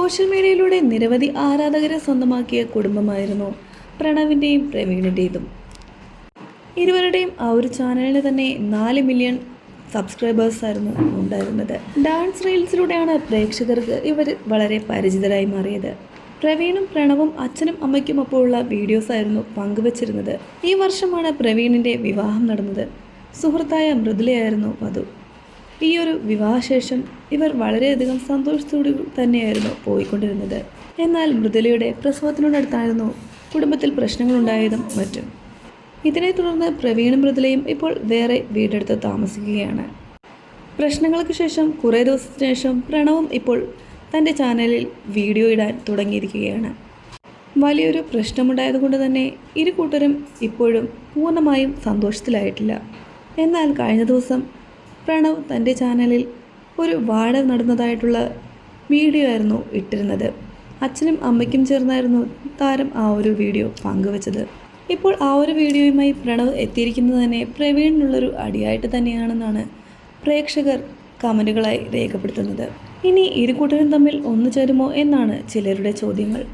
Social മീഡിയയിലൂടെ നിരവധി ആരാധകരെ സ്വന്തമാക്കിയ കുടുംബമായിരുന്നു പ്രണവിന്റെയും പ്രവീണിന്റെതും ഇരുവരുടെയും ആ ഒരു ചാനലിന് തന്നെ നാല് മില്യൺ സബ്സ്ക്രൈബേഴ്സ് ആയിരുന്നു ഉണ്ടായിരുന്നത്. ഡാൻസ് റീൽസിലൂടെയാണ് പ്രേക്ഷകർക്ക് ഇവർ വളരെ പരിചിതരായി മാറിയത്. പ്രവീണും പ്രണവും അച്ഛനും അമ്മയ്ക്കും ഒപ്പമുള്ള വീഡിയോസ് ആയിരുന്നു പങ്കുവച്ചിരുന്നത്. ഈ വർഷമാണ് പ്രവീണിന്റെ വിവാഹം നടന്നത്. സുഹൃത്തായ മൃദുലയായിരുന്നു വധു ഈ ഒരു വിവാഹശേഷം ഇവർ വളരെയധികം സന്തോഷത്തോടു തന്നെയായിരുന്നു പോയിക്കൊണ്ടിരുന്നത്. എന്നാൽ മൃദുലയുടെ പ്രസവത്തിനോടടുത്തായിരുന്നു കുടുംബത്തിൽ പ്രശ്നങ്ങളുണ്ടായതും മറ്റും. ഇതിനെ തുടർന്ന് പ്രവീണും മൃദുലയും ഇപ്പോൾ വേറെ വീടെടുത്ത് താമസിക്കുകയാണ്. പ്രശ്നങ്ങൾക്ക് ശേഷം കുറേ ദിവസത്തിന് ശേഷം പ്രണവും ഇപ്പോൾ തന്റെ ചാനലിൽ വീഡിയോ ഇടാൻ തുടങ്ങിയിരിക്കുകയാണ്. വലിയൊരു പ്രശ്നമുണ്ടായതുകൊണ്ട് തന്നെ ഇരു കൂട്ടരും ഇപ്പോഴും പൂർണമായും സന്തോഷത്തിലായിട്ടില്ല. എന്നാൽ കഴിഞ്ഞ ദിവസം പ്രണവ് തന്റെ ചാനലിൽ ഒരു വാഴ നടന്നതായിട്ടുള്ള വീഡിയോ ആയിരുന്നു ഇട്ടിരുന്നത്. അച്ഛനും അമ്മയ്ക്കും ചേർന്നായിരുന്നു താരം ആ ഒരു വീഡിയോ പങ്കുവച്ചത്. ഇപ്പോൾ ആ ഒരു വീഡിയോയുമായി പ്രണവ് എത്തിയിരിക്കുന്നത് തന്നെ പ്രവീണിനുള്ളൊരു അടിയായിട്ട് തന്നെയാണെന്നാണ് പ്രേക്ഷകർ കമന്റുകളായി രേഖപ്പെടുത്തുന്നത്. ഇനി ഇരു കൂട്ടരും തമ്മിൽ ഒന്നു ചേരുമോ എന്നാണ് ചിലരുടെ ചോദ്യങ്ങൾ.